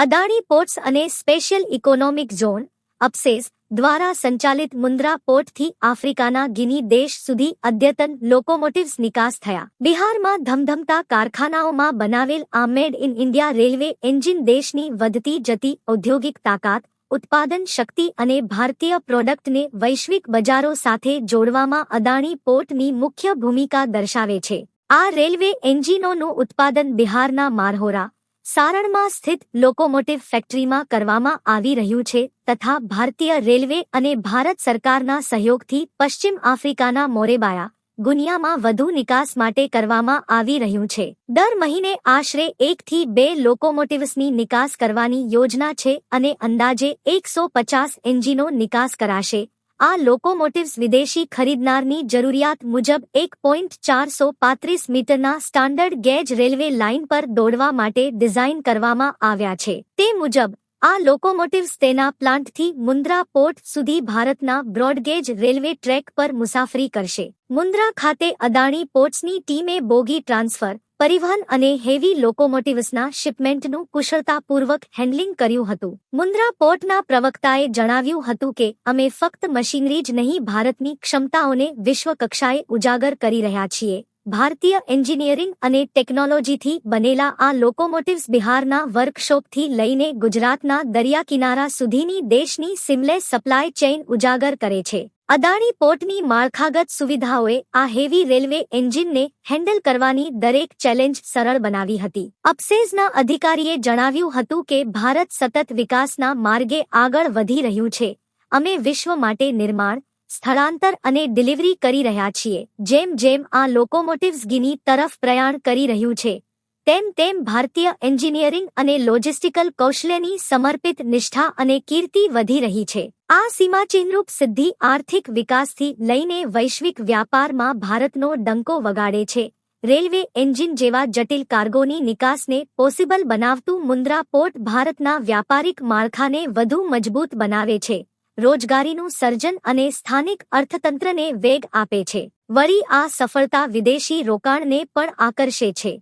Adani ports અને special economic zone, અપસેસ, દ્વારા સંચાલિત મુન્દ્રા પોર્ટથી આફ્રિકાના ગિની દેશ સુધી અદ્યતન લોકોમોટિવ્સ નિકાસ થયા. બિહારમાં ધમધમતા કારખાનાઓમાં બનાવેલ આ made in India railway engine દેશની વધતી જતી ઔદ્યોગિક તાકાત, ઉત્પાદન શક્તિ અને ભારતીય પ્રોડક્ટને વૈશ્વિક બજારો સાથે જોડવામાં અદાણી પોર્ટની મુખ્ય ભૂમિકા દર્શાવે છે. આ રેલવે એન્જિનોનું ઉત્પાદન બિહારના મારહોરા સારણમાં સ્થિત લોકોમોટિવ ફેક્ટરીમાં કરવામાં આવી રહ્યું છે તથા ભારતીય રેલવે અને ભારત સરકારના સહયોગથી પશ્ચિમ આફ્રિકાના મોરેબાયા ગુનિયામાં વધુ નિકાસ માટે કરવામાં આવી રહ્યું છે. દર મહિને આશરે એકથી બે લોકોમોટિવ્સની નિકાસ કરવાની યોજના છે અને અંદાજે એકસો પચાસ એન્જિનો નિકાસ કરાશે. આ લોકોમોટિવ્સ વિદેશી ખરીદનારની જરૂરિયાત મુજબ એક પોઈન્ટ ચારસો પાંત્રીસ મીટરના સ્ટાન્ડર્ડ ગેજ રેલવે લાઇન પર દોડવા માટે ડિઝાઇન કરવામાં આવ્યા છે. તે મુજબ, આ લોકોમોટિવ્સ તેના પ્લાન્ટથી મુન્દ્રા પોર્ટ સુધી ભારતના બ્રોડગેજ રેલવે ટ્રેક પર મુસાફરી કરશે. મુન્દ્રા ખાતે અદાણી પોર્ટ્સની ટીમે બોગી ટ્રાન્સફર પરિવહન અને હેવી લોકોમોટિવ્સના શિપમેન્ટનું કુશળતાપૂર્વક હેન્ડલિંગ કર્યું હતું. મુન્દ્રા પોર્ટના પ્રવક્તાએ જણાવ્યું હતું કે, અમે ફક્ત મશીનરી જ નહીં, ભારતની ક્ષમતાઓને વિશ્વ કક્ષાએ ઉજાગર કરી રહ્યા છીએ. ભારતીય એન્જિનિયરિંગ અને ટેકનોલોજીથી બનેલા આ લોકોમોટિવ્સ બિહારના વર્કશોપથી લઈને ગુજરાતના દરિયા કિનારા સુધીની દેશની સિમલેસ સપ્લાય ચેઇન ઉજાગર કરે છે. અદાણી પોર્ટની માળખાગત સુવિધાઓએ આ હેવી રેલવે એન્જિનને હેન્ડલ કરવાની દરેક ચેલેન્જ સરળ બનાવી હતી. અપસેઝના અધિકારીએ જણાવ્યું હતું કે ભારત સતત વિકાસના માર્ગે આગળ વધી રહ્યું છે. અમે વિશ્વ માટે નિર્માણ સ્થળાંતર અને ડિલિવરી કરી રહ્યા છીએ. જેમ જેમ આ લોકોમોટિવ્સ ગિની તરફ પ્રયાણ કરી રહ્યું છે, તેમ તેમ ભારતીય એન્જિનિયરિંગ અને લોજિસ્ટિકલ કૌશલ્યની સમર્પિત નિષ્ઠા અને કીર્તિ વધી રહી છે. આ સીમાચિહ્નરૂપ સિદ્ધિ આર્થિક વિકાસથી લઈને વૈશ્વિક વ્યાપારમાં ભારતનો ડંકો વગાડે છે. રેલવે એન્જિન જેવા જટિલ કાર્ગોની નિકાસને પોસિબલ બનાવતું મુન્દ્રા પોર્ટ ભારતના વ્યાપારિક માળખાને વધુ મજબૂત બનાવે છે. રોજગારીનું સર્જન અને સ્થાનિક અર્થતંત્રને વેગ આપે છે. વળી આ સફળતા વિદેશી રોકાણને પણ આકર્ષે છે.